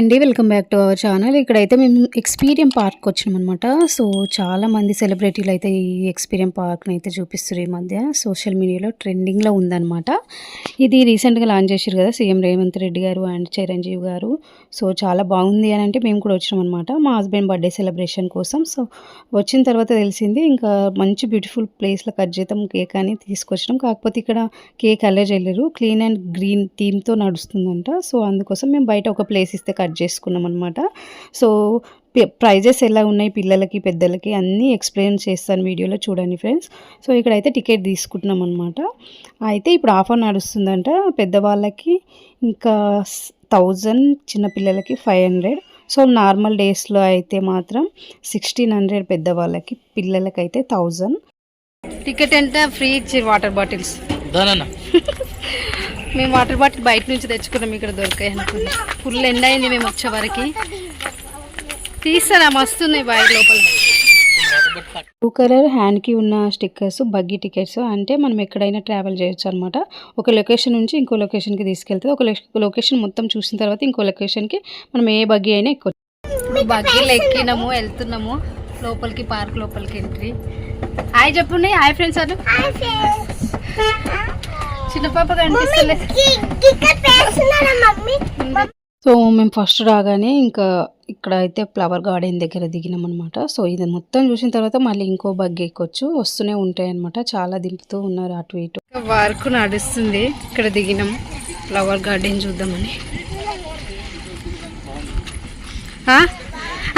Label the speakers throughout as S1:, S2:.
S1: అండి welcome back to our channel. ఇక్కడైతే మేము ఎక్స్పీరియం పార్క్ వచ్చినాం అనమాట సో చాలామంది సెలబ్రిటీలు అయితే ఈ ఎక్స్పీరియం పార్క్ని అయితే చూపిస్తారు ఈ మధ్య. సోషల్ మీడియాలో ట్రెండింగ్లో ఉందన్నమాట. ఇది రీసెంట్గా లాంచ్ చేశారు కదా సీఎం రేవంత్ రెడ్డి గారు అండ్ చిరంజీవి గారు. సో చాలా బాగుంది అని అంటే మేము కూడా వచ్చినాం అనమాట మా హస్బెండ్ బర్త్డే సెలబ్రేషన్ కోసం. సో వచ్చిన తర్వాత తెలిసింది ఇంకా మంచి బ్యూటిఫుల్ ప్లేస్లో కట్ చేద్దాం కేక్ అని తీసుకొచ్చినాం. కాకపోతే ఇక్కడ కేక్ అలర్జ్ వెళ్ళారు క్లీన్ అండ్ గ్రీన్ థీమ్తో నడుస్తుందంట. సో అందుకోసం మేము బయట ఒక ప్లేస్ ఇస్తే కట్ చేసుకున్నాం అనమాట సో ప్రైజెస్ ఎలా ఉన్నాయి పిల్లలకి పెద్దలకి అన్నీ ఎక్స్ప్లెయిన్ చేస్తాను వీడియోలో చూడండి ఫ్రెండ్స్. సో ఇక్కడైతే టికెట్ తీసుకుంటున్నాం అనమాట అయితే ఇప్పుడు ఆఫర్ నడుస్తుందంట పెద్దవాళ్ళకి ఇంకా థౌజండ్ చిన్నపిల్లలకి ఫైవ్ హండ్రెడ్. సో నార్మల్ డేస్లో అయితే మాత్రం సిక్స్టీన్ హండ్రెడ్ పెద్దవాళ్ళకి పిల్లలకైతే థౌజండ్. టికెట్ ఎంత ఫ్రీ ఇచ్చారు వాటర్ బాటిల్స్.
S2: దానన్న.
S1: మేము వాటర్ బాటిల్ బయట నుంచి తెచ్చుకున్నాం ఇక్కడ దొరికాయి అనుకున్నాం ఫుల్ ఎండ్ అయింది మేము వచ్చే వరకు. తీస్తారా మస్తున్నాయి బాయ్ లోపల. బ్లూ కలర్ హ్యాండ్కి ఉన్న స్టిక్కర్స్ బగ్గీ టికెట్స్ అంటే మనం ఎక్కడైనా ట్రావెల్ చేయొచ్చు అనమాట ఒక లొకేషన్ నుంచి ఇంకో లొకేషన్కి తీసుకెళ్తుంది. ఒక లొకేషన్ మొత్తం చూసిన తర్వాత ఇంకో లొకేషన్కి మనం ఏ బగ్గీ అయినా ఎక్కొచ్చు బగ్గీలు ఎక్కినాము వెళ్తున్నాము. లోపలికి పార్క్ లోపలికి ఎంట్రీ హాయ్ చెప్పున్నాయి హాయ్ ఫ్రెండ్స్ అను. చిన్న పాప కనిపిస్తలేదు సో మేము ఫస్ట్ రాగానే ఇంకా ఇక్కడ అయితే ఫ్లవర్ గార్డెన్ దగ్గర దిగినాం అనమాట సో ఇది మొత్తం చూసిన తర్వాత మళ్ళీ ఇంకో బగ్గి ఎక్కొచ్చు. వస్తూనే ఉంటాయి అనమాట చాలా దింపుతూ ఉన్నారు అటు ఇటు. వర్క్ నడుస్తుంది. ఇక్కడ దిగినాం. ఫ్లవర్ గార్డెన్ చూద్దామని?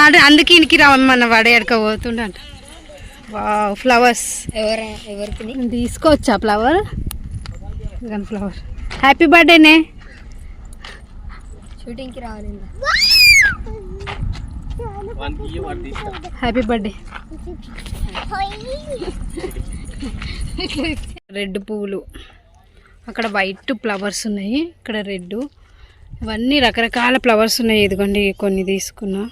S1: అంటే అందుకే ఇనికి రావమ్మన్న వాడే ఎడక పోతుండంట. వా ఫ్లవర్స్.
S3: ఎవరు ఎవరికి
S1: తీసుకోవచ్చా ఫ్లవర్ ఫ్లవర్ హ్యాపీ బర్త్డేనే
S3: షూటింగ్కి రావాలి
S1: హ్యాపీ బర్త్డే రెడ్ పువ్వులు అక్కడ వైట్ ఫ్లవర్స్ ఉన్నాయి. ఇక్కడ రెడ్ ఇవన్నీ రకరకాల ఫ్లవర్స్ ఉన్నాయి. ఇదిగోండి కొన్ని తీసుకున్నా.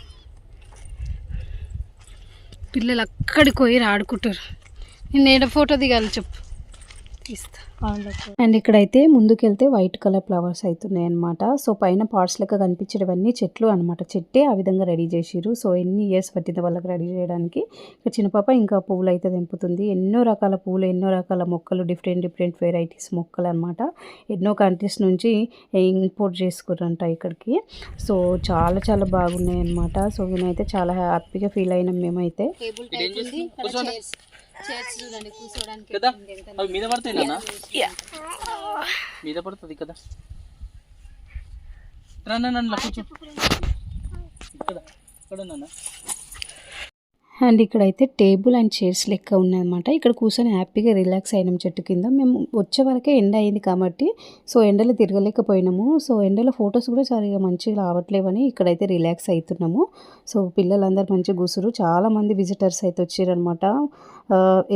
S1: పిల్లలు అక్కడికి పోయి ఆడుకుంటారు. నేను ఏడ ఫోటో దిగాలి చెప్పు? అండ్ ఇక్కడైతే ముందుకెళ్తే వైట్ కలర్ ఫ్లవర్స్ అవుతున్నాయి అనమాట సో పైన పార్ట్స్ లెక్క కనిపించేవన్నీ చెట్లు అనమాట చెట్టే ఆ విధంగా రెడీ చేసిరు సో ఎన్ని ఇయర్స్ పట్టింది వాళ్ళకి రెడీ చేయడానికి. ఇక్కడ చిన్న పాప ఇంకా పువ్వులు అయితే తెంపుతుంది. ఎన్నో రకాల పువ్వులు ఎన్నో రకాల మొక్కలు డిఫరెంట్ డిఫరెంట్ వెరైటీస్ మొక్కలు అనమాట ఎన్నో కంట్రీస్ నుంచి ఇంపోర్ట్ చేసుకురంట ఇక్కడికి. సో చాలా చాలా బాగున్నాయి అనమాట సో నేనైతే చాలా హ్యాపీగా ఫీల్ అయినాం మేమైతే.
S3: టేబుల్ చూడండి కూర్చోడానికి
S2: కదా? అవి మీద పడతాయి నాన్న? మీద పడుతుంది కదా? నాన్న కూర్చో. ఇక్కడ ఇక్కడ నాన్న.
S1: అండ్ ఇక్కడైతే టేబుల్ అండ్ చైర్స్ లెక్క ఉన్నాయన్నమాట ఇక్కడ కూర్చొని హ్యాపీగా రిలాక్స్ అయినాం చెట్టు కింద. మేము వచ్చే వరకే ఎండ అయింది కాబట్టి సో ఎండలో తిరగలేకపోయినాము. సో ఎండలో ఫొటోస్ కూడా సరిగా మంచిగా రావట్లేవని ఇక్కడైతే రిలాక్స్ అవుతున్నాము సో పిల్లలందరూ మంచిగా కూసురు చాలా మంది విజిటర్స్ అయితే వచ్చారనమాట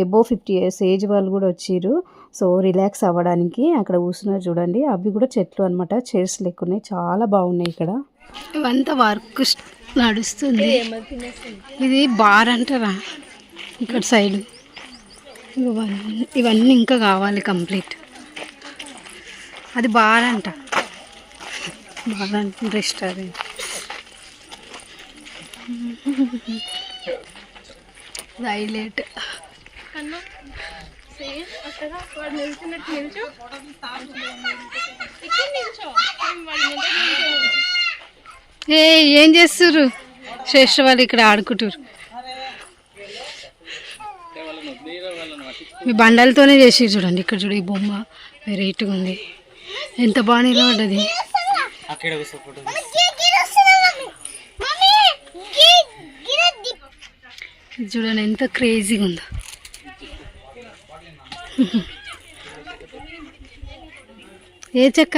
S1: ఎబో ఫిఫ్టీ ఇయర్స్ ఏజ్ వాళ్ళు కూడా వచ్చారు. సో రిలాక్స్ అవ్వడానికి అక్కడ కూర్చున్నారు చూడండి. అవి కూడా చెట్లు అనమాట చైర్స్ లెక్క ఉన్నాయి. చాలా బాగున్నాయి ఇక్కడ. ఇవంతా వర్క్ నడుస్తుంది. ఇది బార్ అంటారా? ఇక్కడ సైడ్. ఇవన్నీ ఇవన్నీ ఇంకా కావాలి కంప్లీట్. అది బార్ అంట. బార్ అంట రెస్టారెంట్ హైలైట్. ఏ ఏం చేస్తుర్రు? శ్రేష్ఠ వాళ్ళు ఇక్కడ ఆడుకుంటారు మీ బండలతోనే చేసి చూడండి. ఇక్కడ చూడు ఈ బొమ్మ వెరైటీగా ఉంది. ఎంత బాగా నిలబడ్డది. ఇది చూడండి ఎంత క్రేజీగా ఉందో. ఏ చెక్క?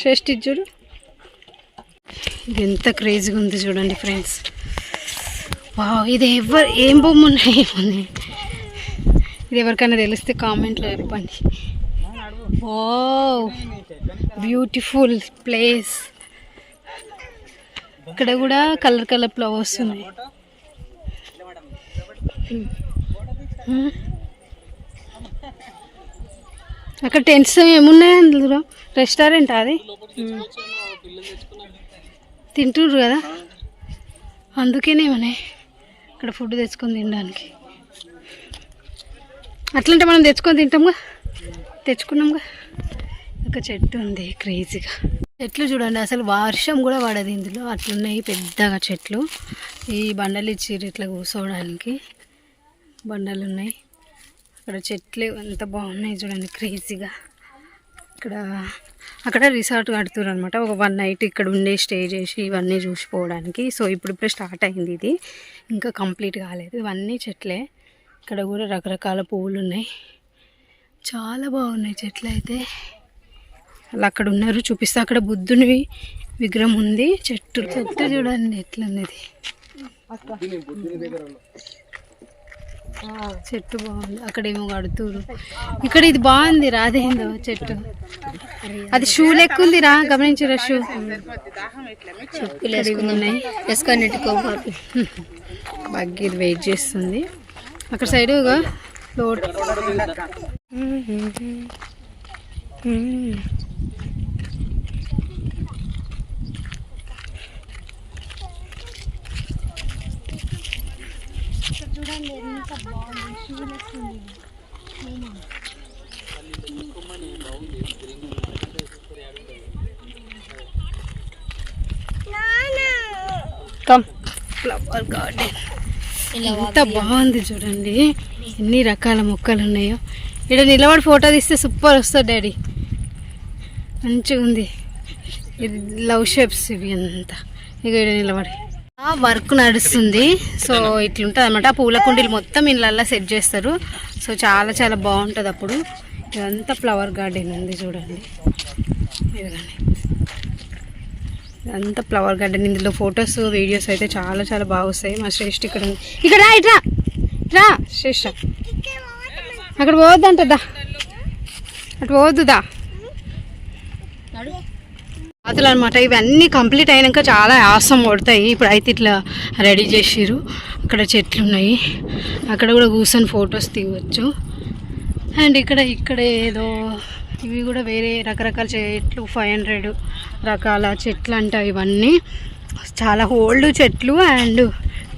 S1: శ్రేష్ఠ చూడు. ఇది ఎంత క్రేజీగా ఉంది చూడండి ఫ్రెండ్స్ వావ్ ఇది ఎవరు ఏం బొమ్మ ఉన్నాయి? ఏముంది ఇది ఎవరికైనా తెలిస్తే కామెంట్లో చెప్పండి. ఓ బ్యూటిఫుల్ ప్లేస్ ఇక్కడ కూడా కలర్ కలర్ ఫ్లవర్స్ ఉన్నాయి. అక్కడ టెంట్స్ ఏమున్నాయి అందులో? రెస్టారెంట్ అది? తింటుర్రు కదా? అందుకేనేమనే ఇక్కడ ఫుడ్ తెచ్చుకొని తినడానికి. అట్లంటే మనం తెచ్చుకొని తింటాంగా? తెచ్చుకున్నాంగా? ఒక చెట్టు ఉంది క్రేజీగా. చెట్లు చూడండి అసలు వర్షం కూడా పడదు ఇందులో. అట్లున్నాయి పెద్దగా చెట్లు. ఈ బండలు ఇచ్చిర్రు ఇట్లా కూర్చోవడానికి. బండలు ఉన్నాయి ఇక్కడ చెట్లు ఎంత బాగున్నాయి చూడండి క్రేజీగా. ఇక్కడ అక్కడ రిసార్ట్ కడుతున్నారు అనమాట ఒక వన్ నైట్ ఇక్కడ ఉండే స్టే చేసి ఇవన్నీ చూసిపోవడానికి. సో ఇప్పుడు ఇప్పుడు స్టార్ట్ అయింది ఇది. ఇంకా కంప్లీట్ కాలేదు. ఇవన్నీ చెట్లే. ఇక్కడ కూడా రకరకాల పువ్వులు ఉన్నాయి చాలా బాగున్నాయి చెట్లు అయితే. అలా అక్కడ ఉన్నారు. చూపిస్తే. అక్కడ బుద్ధుని విగ్రహం ఉంది. చెట్టు చెట్టు చూడండి ఎట్లుంది ఇది చెట్టు బాగుంది. అక్కడేమో కడుతురు ఇక్కడ ఇది బాగుంది రాదేందో చెట్టు. అది షూ లెక్క ఉంది రా గమనించరా షూ.
S3: చెప్పులు ఉన్నాయి వేసుకొని నెట్టుకోవాలి
S1: బగ్గి ఇది వెయిట్ చేస్తుంది. అక్కడ side load cum flower garden ఎంత బాగుంది చూడండి. ఎన్ని రకాల మొక్కలు ఉన్నాయో. ఇక్కడ నిలబడి ఫోటో తీస్తే సూపర్ వస్తుంది డాడీ. మంచిగా ఉంది ఇది లవ్ షేప్స్ ఇవి అంతా. ఇక ఇక్కడ నిలబడి. వర్క్ నడుస్తుంది. సో ఇట్లుంటుంది అనమాట పూల కుండీలు మొత్తం ఇళ్ళల్లో సెట్ చేస్తారు. సో చాలా చాలా బాగుంటుంది అప్పుడు. ఇదంతా ఫ్లవర్ గార్డెన్ ఉంది చూడండి. ఇదిగోండి. అంతా ఫ్లవర్ గార్డెన్. ఇందులో ఫొటోస్ వీడియోస్ అయితే చాలా చాలా బాగా వస్తాయి. మా శ్రేష్ఠ ఇక్కడ ఉంది. ఇక్కడ రా ఇట్రా రా శ్రేష్ఠ. అక్కడ పోవద్దంట దా. అటు పోవద్దు అసలు అనమాట ఇవన్నీ కంప్లీట్ అయినాక చాలా ఆసం పడతాయి ఇప్పుడు అయితే ఇట్లా రెడీ చేసిర్రు. అక్కడ చెట్లు ఉన్నాయి అక్కడ కూడా కూర్చొని ఫొటోస్ తీయవచ్చు అండ్ ఇక్కడ ఇక్కడ ఏదో ఇవి కూడా వేరే రకరకాల చెట్లు ఫైవ్ హండ్రెడ్ రకాల చెట్లు అంట ఇవన్నీ. చాలా ఓల్డ్ చెట్లు అండ్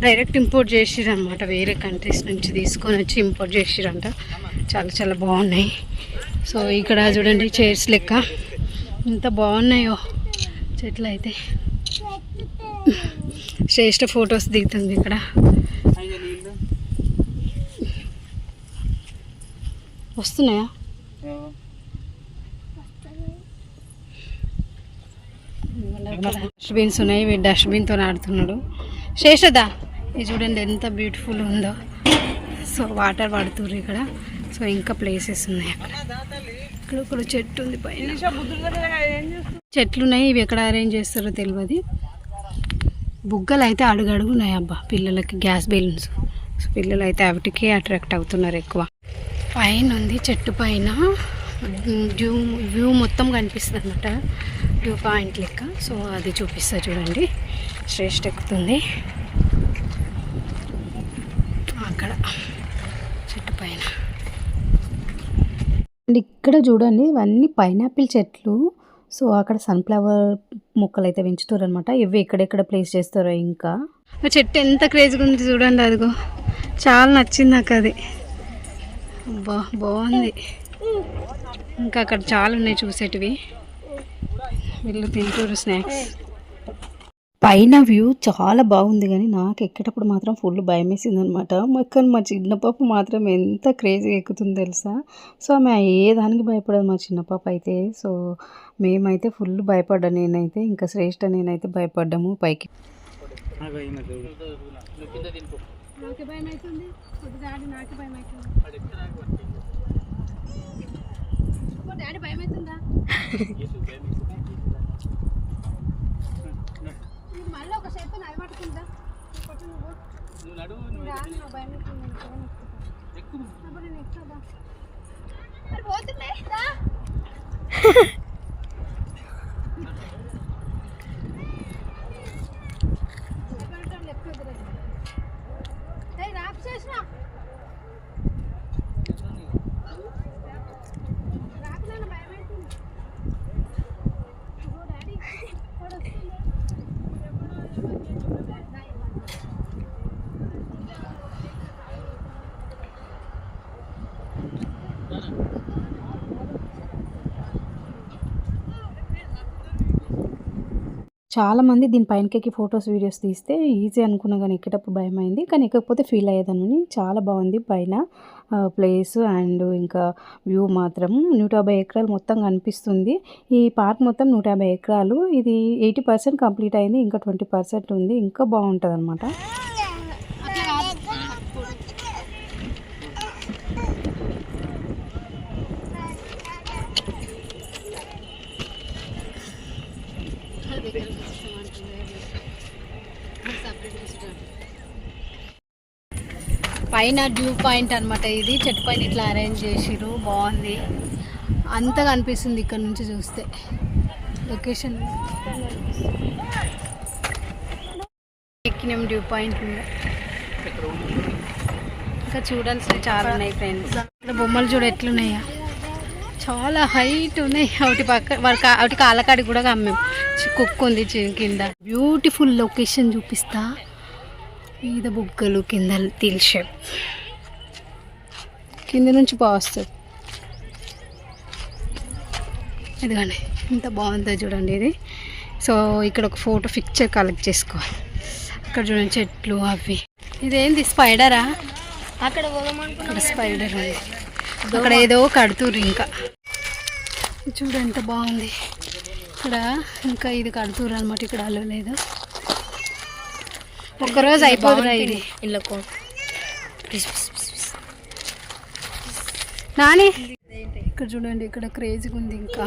S1: డైరెక్ట్ ఇంపోర్ట్ చేసిరు అనమాట వేరే కంట్రీస్ నుంచి తీసుకొని వచ్చి ఇంపోర్ట్ చేసిరంట చాలా చాలా బాగున్నాయి. సో ఇక్కడ చూడండి చైర్స్ లెక్క. ఎంత బాగున్నాయో. చెట్లు అయితే శ్రేష్ఠ ఫొటోస్ దిగుతుంది ఇక్కడ. వస్తున్నాయా? డస్ట్బిన్స్ ఉన్నాయి వీడు డస్ట్బిన్తో ఆడుతున్నాడు. శేషదా ఇది చూడండి ఎంత బ్యూటిఫుల్ ఉందో. సో వాటర్ పడుతుర్రు ఇక్కడ. సో ఇంకా ప్లేసెస్ ఉన్నాయి అక్కడ. ఇక్కడ ఒక చెట్టు ఉంది పైన. చెట్లు ఉన్నాయి ఇవి ఎక్కడ అరేంజ్ చేస్తారో తెలియదు బుగ్గలు అయితే అడుగడుగు ఉన్నాయి అబ్బా పిల్లలకి గ్యాస్ బెలూన్స్ సో పిల్లలు అయితే వాటికే అట్రాక్ట్ అవుతున్నారు ఎక్కువ. పైన ఉంది చెట్టు పైన. వ్యూ వ్యూ మొత్తం కనిపిస్తుంది అనమాట వ్యూ పాయింట్ లెక్క. సో అది చూపిస్తా చూడండి. శ్రేష్ఠ ఎక్కుతుంది అక్కడ చెట్టు పైన అండ్ ఇక్కడ చూడండి ఇవన్నీ పైనాపిల్ చెట్లు. సో అక్కడ సన్ఫ్లవర్ మొక్కలు అయితే పెంచుతారు అనమాట ఇవి ఎక్కడెక్కడ ప్లేస్ చేస్తారో ఇంకా. ఆ చెట్టు ఎంత క్రేజ్గా ఉంది చూడండి అదిగో. చాలా నచ్చింది నాకు అది. బా బాగుంది. ఇంకా అక్కడ చాలా ఉన్నాయి చూసేటివి. వీళ్ళు తింటారు స్నాక్స్. పైన వ్యూ చాలా బాగుంది కానీ నాకు ఎక్కేటప్పుడు మాత్రం ఫుల్ భయం వేసింది అనమాట కానీ మా చిన్న పాప మాత్రం ఎంత క్రేజీగా ఎక్కుతుంది తెలుసా? సో ఆమె ఏ దానికి భయపడదు మా చిన్న పాప అయితే. సో మేమైతే ఫుల్ భయపడ్డా నేనైతే ఇంకా శ్రేష్ఠ నేనైతే భయపడ్డాము పైకి. భయం అవుతుంది డాడీ నాకు భయం అవుతుంది డాడీ భయం అవుతుందా మళ్ళీ ఒక చేత అది పట్టుకుందా
S2: నువ్వు నడువు నువ్వు
S1: భయం అవుతుంది
S2: ఎక్కువ
S4: చాలామంది దీని పైనకెక్కి ఫొటోస్ వీడియోస్ తీస్తే ఈజీ అనుకున్నా కానీ ఎక్కేటప్పుడు భయం అయింది కానీ ఎక్కకపోతే ఫీల్ అయ్యేదాన్ని. చాలా బాగుంది పైన ప్లేస్ అండ్ ఇంకా వ్యూ మాత్రం. నూట యాభై ఎకరాలు మొత్తం కనిపిస్తుంది. ఈ పార్క్ మొత్తం నూట యాభై ఎకరాలు. ఇది ఎయిటీ పర్సెంట్ కంప్లీట్ అయింది. ఇంకా ట్వంటీ పర్సెంట్ ఉంది. ఇంకా బాగుంటుంది అనమాట
S1: పైన డ్యూ పాయింట్ అన్నమాట ఇది. చెట్టు పైన ఇట్లా అరేంజ్ చేసిరు బాగుంది. అంతగా అనిపిస్తుంది ఇక్కడ నుంచి చూస్తే. లొకేషన్ ఎక్కినాం డ్యూ పాయింట్ మీద. ఇంకా చూడాల్సినవి చాలా ఉన్నాయి ఫ్రెండ్స్ ఇక్కడ బొమ్మలు చూడ ఎట్లున్నాయా. చాలా హైట్ ఉన్నాయి. ఒకటి పక్క వాడి కా- ఒకటి కూడా అమ్మాం చి- ఉంది చి- కింద. బ్యూటిఫుల్ లొకేషన్ చూపిస్తా. మీద బుగ్గలు కింద తిల్ షేప్ కింద నుంచి బాగా వస్తుంది ఇదిగోండి ఇంత బాగుందో చూడండి ఇది. సో ఇక్కడ ఒక ఫోటో పిక్చర్ కలెక్ట్ చేసుకోవాలి. అక్కడ చూడండి చెట్లు అవి. ఇదేంది స్పైడరా అక్కడ అక్కడ స్పైడర్ ఉంది. అక్కడ ఏదో కడుతుర్రు ఇంకా. చూడు ఎంత బాగుంది. ఇక్కడ ఇంకా ఇది కడుతుర్రు అనమాట ఇక్కడ అలో లేదు. ఒక్కరోజు అయిపోదురా ఇది. నాని. ఇక్కడ చూడండి ఇక్కడ క్రేజీగా ఉంది ఇంకా.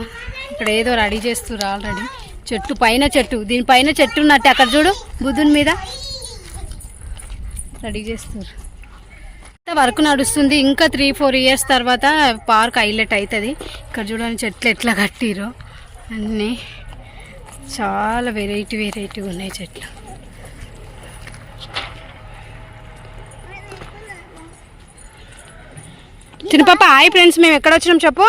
S1: ఇక్కడ ఏదో రెడీ చేస్తుర్రు ఆల్రెడీ. చెట్టు పైన చెట్టు. దీనిపైన చెట్టు ఉన్నట్టు. అక్కడ చూడు బుద్ధుని మీద రెడీ చేస్తుర్రు. ఇంత వర్క్ నడుస్తుంది. ఇంకా త్రీ ఫోర్ ఇయర్స్ తర్వాత పార్క్ హైలైట్ అవుతుంది. ఇక్కడ చూడండి చెట్లు ఎట్లా కట్టిరో అన్నీ చాలా వెరైటీ వెరైటీగా ఉన్నాయి చెట్లు. చిన్న పాప హాయ్ ఫ్రెండ్స్ మేము ఎక్కడ వచ్చినాం చెప్పు.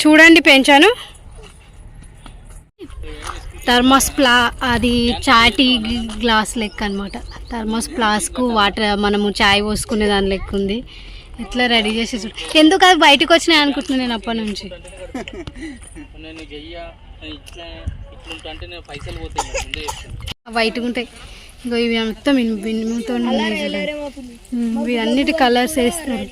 S1: చూడండి పెంచాను. థర్మాస్ ప్లా అది చాటి గ్లాస్ లెక్క అనమాట థర్మాస్ ప్లాస్కు వాటర్ మనము చాయ్ పోసుకునే దాని లెక్క ఉంది. ఎట్లా రెడీ చేసి చూడు ఎందుకు అది బయటకు వచ్చినాయి అనుకుంటున్నాను నేను అప్పటి నుంచి?
S2: అంటే నేను పైసలు పోతాయి ముందే
S1: వైట్గా ఉంటాయి. ఇంకో ఇవి మొత్తం ఇనుముతో ఇవి అన్నిటి కలర్స్ వేస్తారు.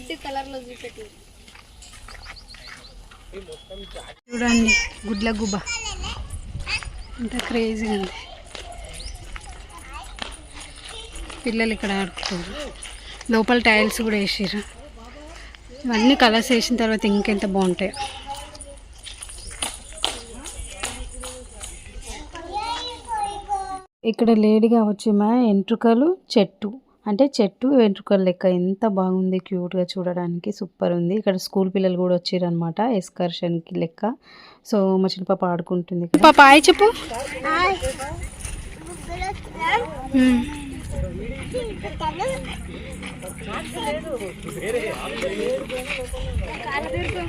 S1: చూడండి గుడ్ల గుబ్బ అంత క్రేజీ ఉంది. పిల్లలు ఇక్కడ ఆడుకుంటారు. లోపల టైల్స్ కూడా వేసారు ఇవన్నీ కలర్స్ వేసిన తర్వాత ఇంకెంత బాగుంటాయి.
S4: ఇక్కడ లేడీగా వచ్చి మా ఎంట్రుకలు చెట్టు. అంటే చెట్టు వెంట్రుకలు లెక్క. ఎంత బాగుంది క్యూట్గా చూడడానికి. సూపర్ ఉంది. ఇక్కడ స్కూల్ పిల్లలు కూడా వచ్చారు అనమాట ఎక్స్కర్షన్కి లెక్క. సో మా చిన్న పాప ఆడుకుంటుంది
S1: పాప హాయ్ చెప్పు.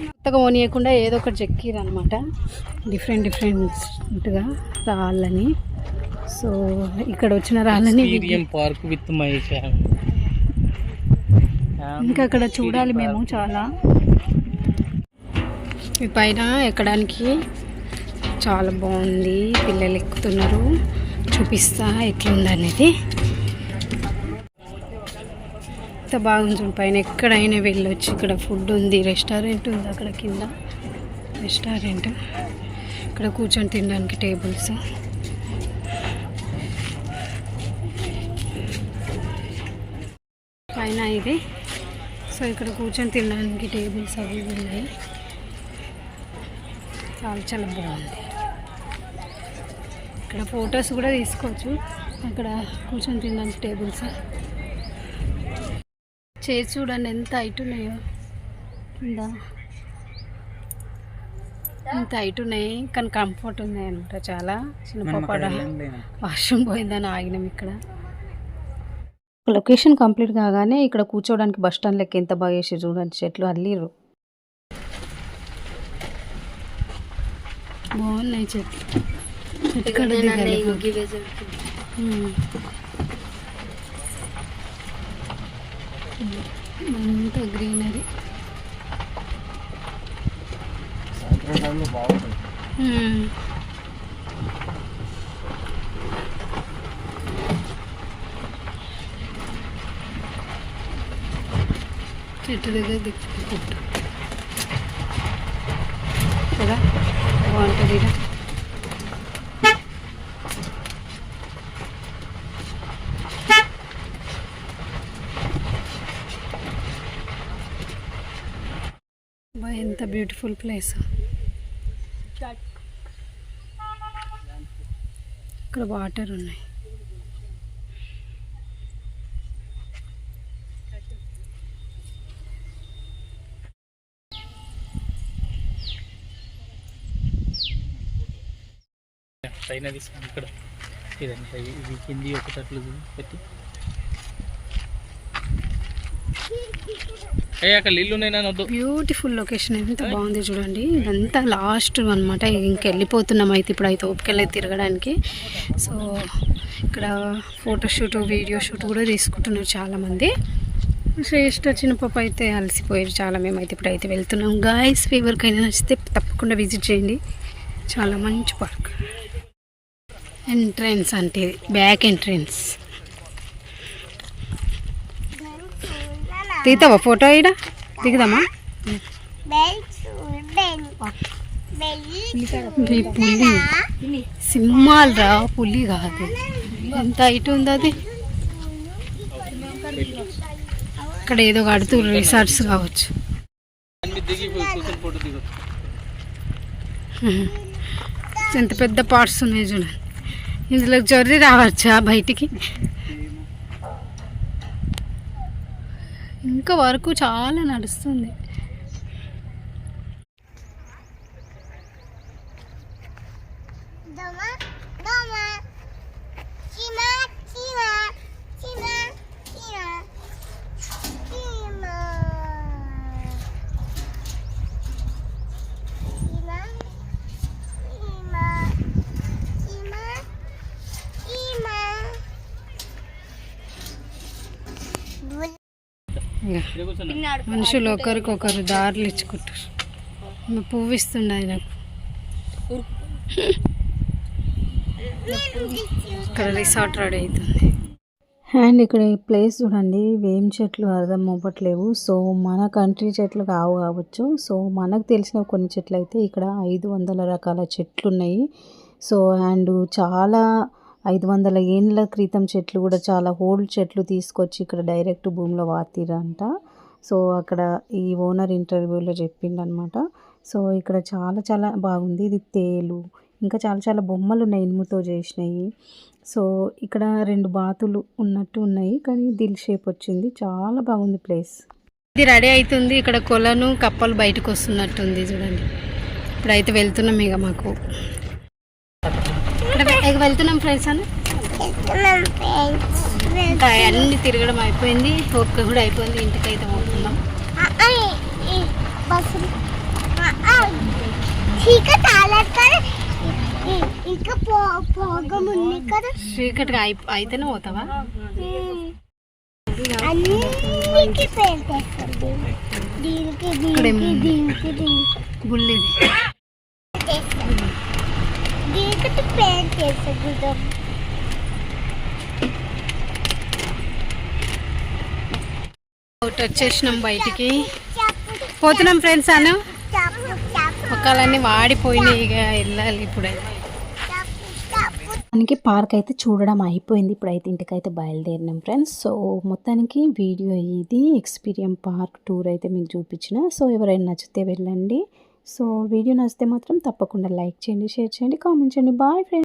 S1: కొత్తగా ఓనియకుండా ఏదో ఒకటి చెక్కిరు అనమాట డిఫరెంట్ డిఫరెంట్గా రాళ్ళని. సో ఇక్కడ వచ్చిన రాళ్ళని
S2: పార్క్ విత్
S1: ఇంకా అక్కడ చూడాలి మేము చాలా. ఈ పైన ఎక్కడానికి చాలా బాగుంది. పిల్లలు ఎక్కుతున్నారు. చూపిస్తా ఎట్లుందనేది. ఎంత బాగుంటుంది పైన ఎక్కడైనా వెళ్ళొచ్చు. ఇక్కడ ఫుడ్ ఉంది రెస్టారెంట్ ఉంది అక్కడ కింద. రెస్టారెంట్. ఇక్కడ కూర్చొని తినడానికి టేబుల్స్. పైన ఇది. సో ఇక్కడ కూర్చొని తినడానికి టేబుల్స్ అవి ఉన్నాయి. చాలా చాలా బాగుంది. ఇక్కడ ఫొటోస్ కూడా తీసుకోవచ్చు. అక్కడ కూర్చొని తినడానికి టేబుల్స్. చైర్స్ చూడండి ఎంత హైట్ ఉన్నాయో. కింద ఎంత హైట్ ఉన్నాయి? కానీ కంఫర్ట్ ఉన్నాయి అనమాట చాలా. చిన్న పాప వాష్రూమ్ పోయిందని ఆగినాం ఇక్కడ.
S4: లొకేషన్ కంప్లీట్ కాగానే ఇక్కడ కూర్చోవడానికి బస్ స్టాండ్ లెక్క ఎంత బాగా వేసి చూడండి. చెట్లు అల్లిర్రు.
S3: బాగున్నాయి చెట్లు. ఎక్కడ దిగాలి ఉమ్. అంతా గ్రీనరీ ఉమ్. చెట్టు దగ్గర దిక్కుంటా కదా బాగుంటుంది ఈడ. బా ఎంత బ్యూటిఫుల్ ప్లేస్ ఇక్కడ వాటర్ ఉన్నాయి.
S2: పైన తీసుకుని ఇక్కడ ఇదంతా ఇది కింది ఒకటట్లు పెట్టి. ఏ అక్కడ నీళ్ళు వద్దు.
S3: బ్యూటిఫుల్ లొకేషన్ ఎంత బాగుంది చూడండి. ఇదంతా లాస్ట్ అనమాట ఇంకెళ్ళిపోతున్నాం అయితే ఇప్పుడు అయితే ఓపికెళ్ళి తిరగడానికి. సో ఇక్కడ ఫోటోషూట్ వీడియో షూట్ కూడా తీసుకుంటున్నారు చాలామంది. శ్రేష్ఠ చిన్న పాప అయితే అలసిపోయారు చాలా. మేమైతే ఇప్పుడు అయితే వెళ్తున్నాం. గాయస్ ఎవరికైనా నచ్చితే తప్పకుండా విజిట్ చేయండి. చాలా మంచి పార్క్ ఎంట్రన్స్ అంటే బ్యాక్ ఎంట్రన్స్ దిగుతావా ఫోటో ఇడ దిగుదామా? పులి. సింహాలు రా పులి కాదు. ఎంత హైట్ ఉంది అది? ఇక్కడ ఏదో కడుతూ రిసార్ట్స్ కావచ్చు. ఎంత పెద్ద పార్ట్స్ ఉన్నాయి చూడండి ఇందులో జొర్రి రావచ్చా బయటికి? ఇంకా వరకు చాలా నడుస్తుంది. మనుషులు ఒకరికొకరు దారులు ఇచ్చుకుంటారు. పువ్వు ఇస్తుండే నాకు ఇక్కడ రిసార్ట్ రెడీ అవుతుంది.
S1: అండ్ ఇక్కడ ఈ ప్లేస్ చూడండి వేం చెట్లు అర్థం అవ్వట్లేవు. సో మన కంట్రీ చెట్లు కావు కావచ్చు. సో మనకు తెలిసిన కొన్ని చెట్లు అయితే ఇక్కడ ఐదు వందల రకాల చెట్లు ఉన్నాయి సో అండ్ చాలా ఐదు వందల ఏండ్ల క్రితం చెట్లు కూడా చాలా ఓల్డ్ చెట్లు తీసుకొచ్చి ఇక్కడ డైరెక్ట్ భూమిలో వాతిరంట సో అక్కడ ఈ ఓనర్ ఇంటర్వ్యూలో చెప్పిండనమాట. సో ఇక్కడ చాలా చాలా బాగుంది. ఇది తేలు. ఇంకా చాలా చాలా బొమ్మలు ఉన్నాయి ఇనుముతో చేసినవి సో ఇక్కడ రెండు బాతులు ఉన్నట్టు ఉన్నాయి. కానీ దిల్ షేప్ వచ్చింది. చాలా బాగుంది ప్లేస్.
S3: ఇది రెడీ అవుతుంది ఇక్కడ కొలను కప్పలు బయటకు వస్తున్నట్టుంది చూడండి. ఇప్పుడైతే వెళ్తున్నాం ఇక మాకు. ఇక వెళ్తున్నాం ఫ్రెండ్స్ అని ఇంకా అన్ని తిరగడం అయిపోయింది. ఓపిక కూడా అయిపోయింది. ఇంటికి అయితే పోతున్నాం. చీకటిగా అయి అయితేనే పోతావా?
S5: అన్నిటికీ పేరు తెస్తుంది దీనికి
S3: ఇక్కడేమో
S5: దీనికి
S3: ఉంది.
S5: దీనికి దీనికి
S3: గుళ్ళేది
S5: చేస్తుంది దీనికి పేరు చేస్తుంది
S3: ఒకటి వచ్చేసినాం బయటికి. పోతున్నాం ఫ్రెండ్స్ అను. మొక్కలన్నీ వాడిపోయినాయి ఇక వెళ్ళాలి ఇప్పుడైతే
S1: మనకి పార్క్ అయితే చూడడం అయిపోయింది. ఇప్పుడైతే ఇంటికైతే బయలుదేరినాం ఫ్రెండ్స్. సో మొత్తానికి వీడియో ఇది ఎక్స్పీరియన్స్ పార్క్ టూర్ అయితే మీకు చూపించిన. సో ఎవరైనా నచ్చితే వెళ్ళండి. సో వీడియో నచ్చితే మాత్రం తప్పకుండా లైక్ చేయండి షేర్ చేయండి కామెంట్ చేయండి. Bye friends